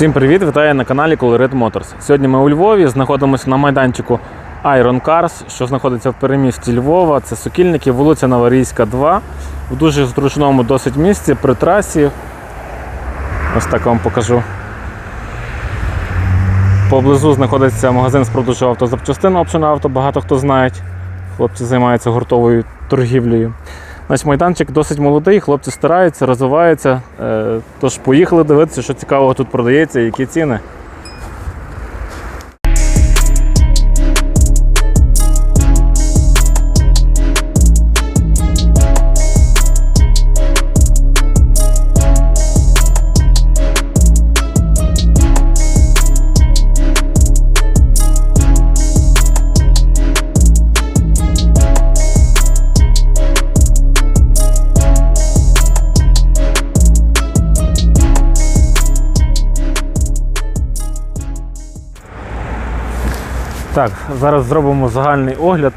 Всім привіт! Вітаю на каналі Colorit Motors. Сьогодні ми у Львові знаходимося на майданчику Iron Cars, що знаходиться в перемісті Львова. Це Сокільники, вулиця Новорійська, 2. В дуже зручному досить місці при трасі. Ось так вам покажу. Поблизу знаходиться магазин з продажу автозапчастин Option Auto, багато хто знає. Хлопці займаються гуртовою торгівлею. Значить, майданчик досить молодий, хлопці стараються, розвиваються. Е, Тож поїхали дивитися, що цікавого тут продається і які ціни. Так, зараз зробимо загальний огляд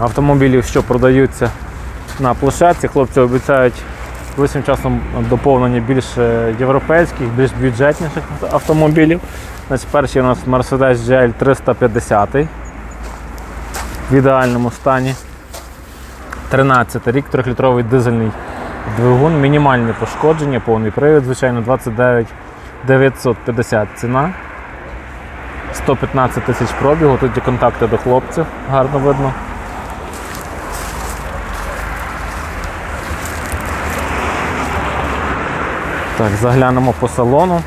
автомобілів, що продаються на площадці. Хлопці обіцяють ближчим часом доповнення більш е, європейських, більш бюджетніших автомобілів. Значить, перший у нас Mercedes GL 350 в ідеальному стані. 13 рік, 3-літровий дизельний двигун, мінімальні пошкодження, повний привід, звичайно, 29 950 ціна. 115 тисяч пробігу, тут є контакти до хлопців, гарно видно. Так, заглянемо по салону.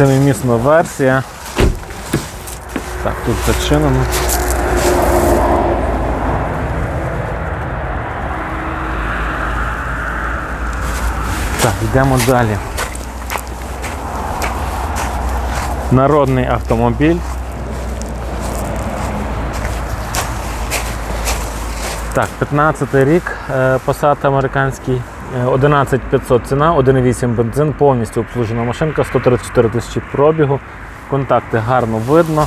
Семимісна версія. Так, тут зачинено. Так, йдемо далі. Народний автомобіль. Так, 15 й рік, е, Passat американський, 11500 ціна, 1,8 бензин, повністю обслужена машинка, 134 тисячі пробігу, контакти гарно видно.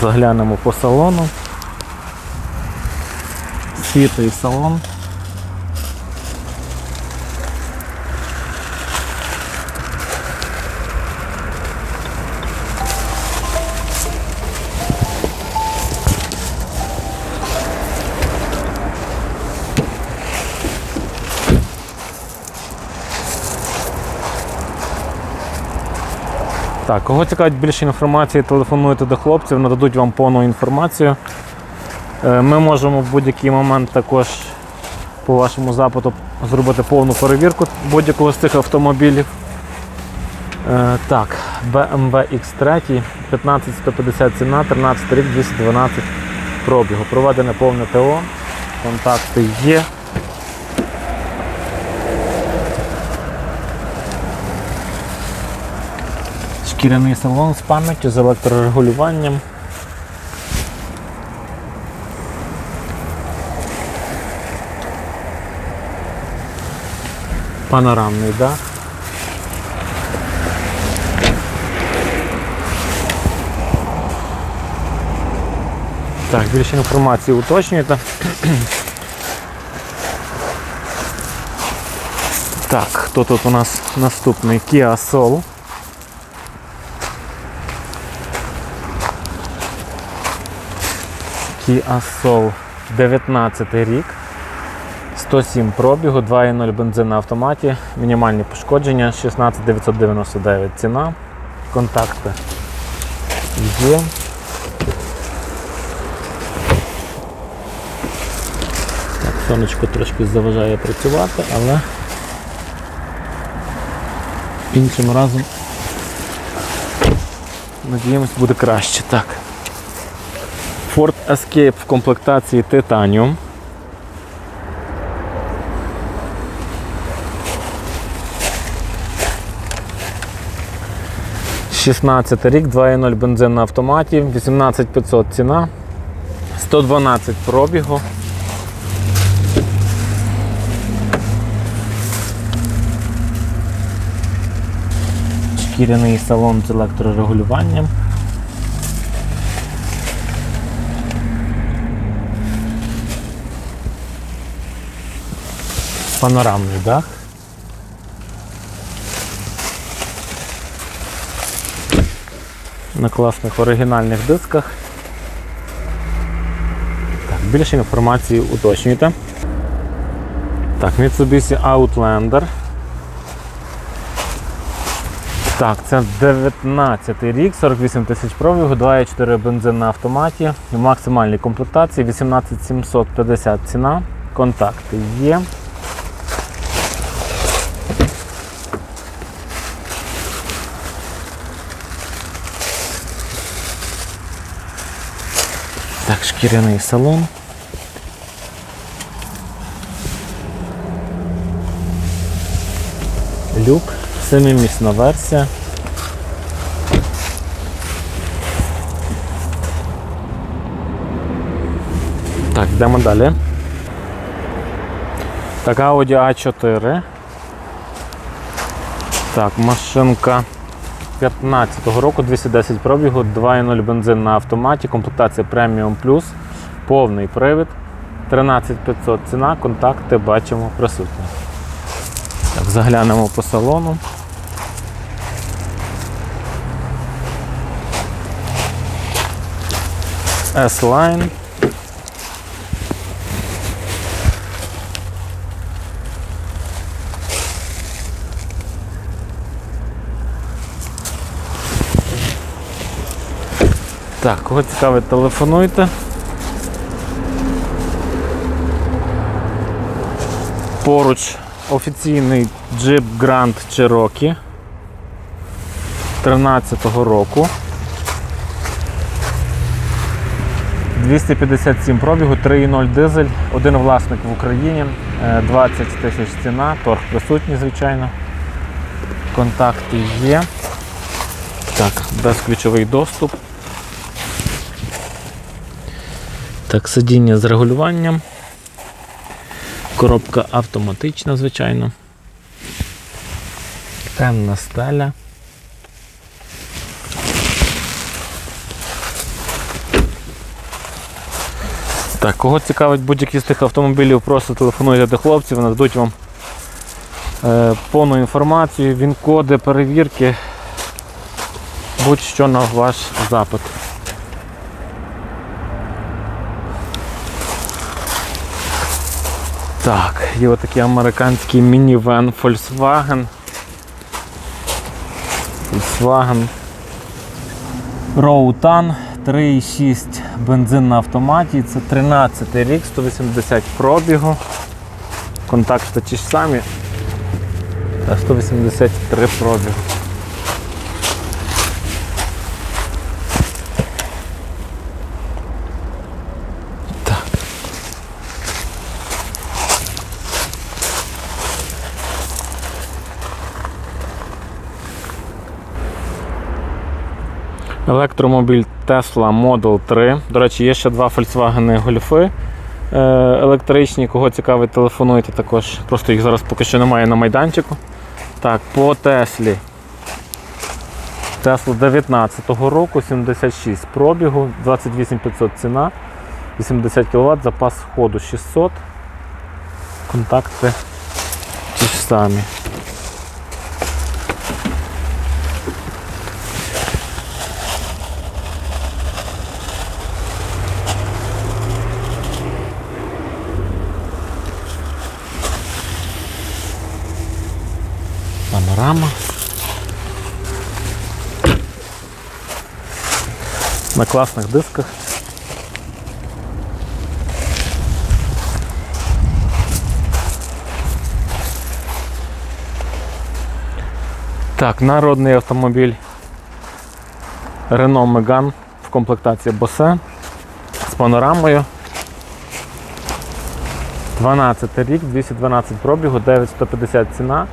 Заглянемо по салону. Світлий салон. Так, кого цікавить більше інформації, телефонуйте до хлопців, нададуть вам повну інформацію. Е, Ми можемо в будь-який момент також по вашому запиту зробити повну перевірку будь-якого з цих автомобілів. Е, Так, BMW X3, 15150 ціна, 13 рік, 212 пробігу. Проведене повне ТО, контакти є. Шкіряний салон з пам'яттю, з електрорегулюванням. Панорамний дах. Так, більше інформації уточнюєте. Так, хто тут у нас наступний? Kia Soul. Kia Soul 19 рік. 107 пробігу, 2,0 бензин на автоматі, мінімальні пошкодження, 16999 ціна. Контакти є. Так, сонечко трошки заважає працювати, але іншим разом надіємось буде краще. Так. Ford Escape в комплектації Titanium. Шістнадцятий рік, 2,0 бензин на автоматі, 18500 ціна, 112 пробігу. Шкіряний салон з електрорегулюванням. Панорамний дах. На класних оригінальних дисках. Так, більше інформації уточнюйте. Так, Mitsubishi Outlander. Так, це 19 рік, 48 тисяч пробігу, 2,4 бензин на автоматі, в максимальній комплектації 18750 ціна, контакти є. Так, шкіряний салон. Люк, семимісна версія. Так, йдемо далі. Так, Audi A4. Так, машинка 15-го року, 210 пробігу, 2.0 бензин на автоматі, комплектація Premium Plus, повний привід, 13500 ціна, контакти бачимо присутні. Так, заглянемо по салону. S-Line. Так, кого цікавить, телефонуйте. Поруч офіційний Jeep Grand Cherokee 13-го року. 257 пробігу, 3,0 дизель, один власник в Україні, е, 20 тисяч ціна, торг присутній, звичайно. Контакти є. Так, безключовий доступ. Так, сидіння з регулюванням. Коробка автоматична, звичайно. Темна стеля. Так, кого цікавить будь-який з тих автомобілів, просто телефонуйте до хлопців, нададуть вам е, повну інформацію, він-коди, перевірки, будь-що на ваш запит. Так, є отакий американський мінівен Volkswagen. Volkswagen Роутан 3,6 бензин на автоматі. Це 13 рік, 180 пробігу. Контакти ті ж самі. 183 пробігу. Електромобіль Tesla Model 3. До речі, є ще два Volkswagen Golf е, електричні. Кого цікавить, телефонуйте також. Просто їх зараз поки що немає на майданчику. Так, по Теслі. Tesla 19-го року, 76 пробігу, 28500 ціна, 80 кВт, запас ходу 600. Контакти ті ж самі. Панорама. На класних дисках. Так, народний автомобіль Renault Megane в комплектації Bose з панорамою. 12 рік, 212 пробігу, 9150 ціна.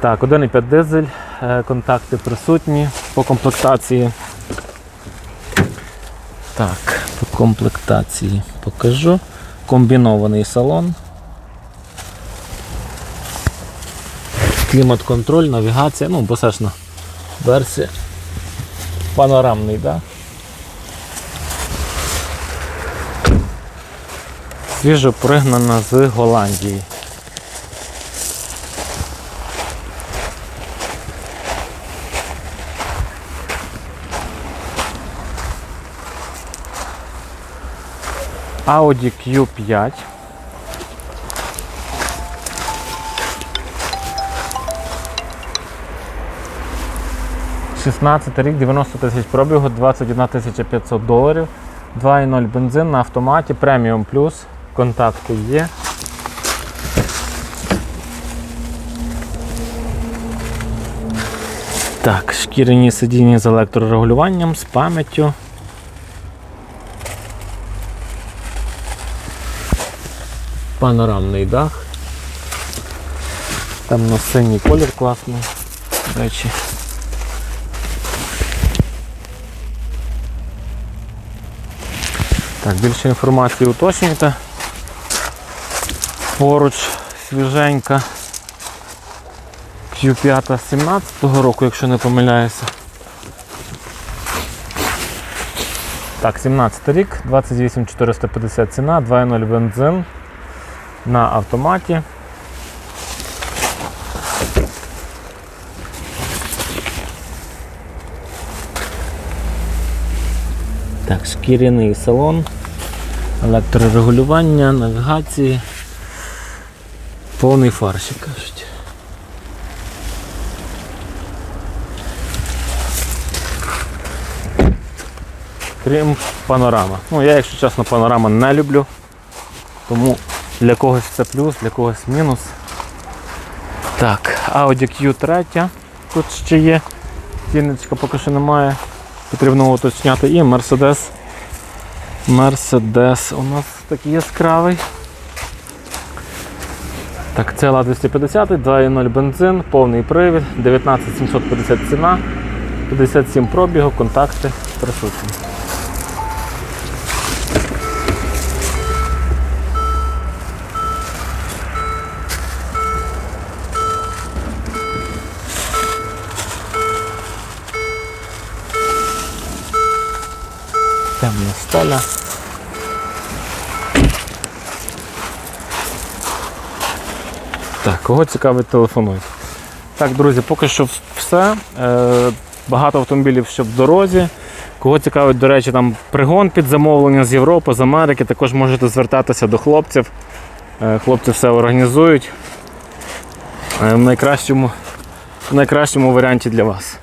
Так, 1,5 дизель, е, контакти присутні по комплектації. Так, по комплектації покажу. Комбінований салон. Клімат-контроль, навігація, ну, босешна Версія панорамний, так? Свіжо пригнана з Голландії. Audi Q5. Шістнадцятий рік, 90 тисяч пробігу, 21 тисяча 500 доларів, 2,0 бензин на автоматі, преміум плюс, контакти є. Так, шкіряні сидіння з електрорегулюванням, з пам'яттю. Панорамний дах. Темно-синій колір класний, до речі. Так, більше інформації уточнюйте. Поруч свіженька Q5 17-го року, якщо не помиляюся. Так, 17 рік, 28 450 ціна, 2.0 бензин на автоматі. Так, шкіряний салон, електрорегулювання, навігації. Повний фарш, як кажуть. Крім панорама. Ну, я, якщо чесно, панорама не люблю. Тому для когось це плюс, для когось мінус. Так, Audi Q3 тут ще є. Цінничка поки що немає. Потрібно уточняти. І Mercedes. Mercedes у нас такий яскравий. Так, це ла 250, 2.0 бензин, повний привід, 19750 ціна, 57 пробігу, контакти присутні. Темна стеля. Так, кого цікавить, телефонуйте. Так, друзі, поки що все. Е, багато автомобілів ще в дорозі. Кого цікавить, до речі, там пригон під замовлення з Європи, з Америки, також можете звертатися до хлопців. Е, хлопці все організують. Е, в найкращому, в найкращому варіанті для вас.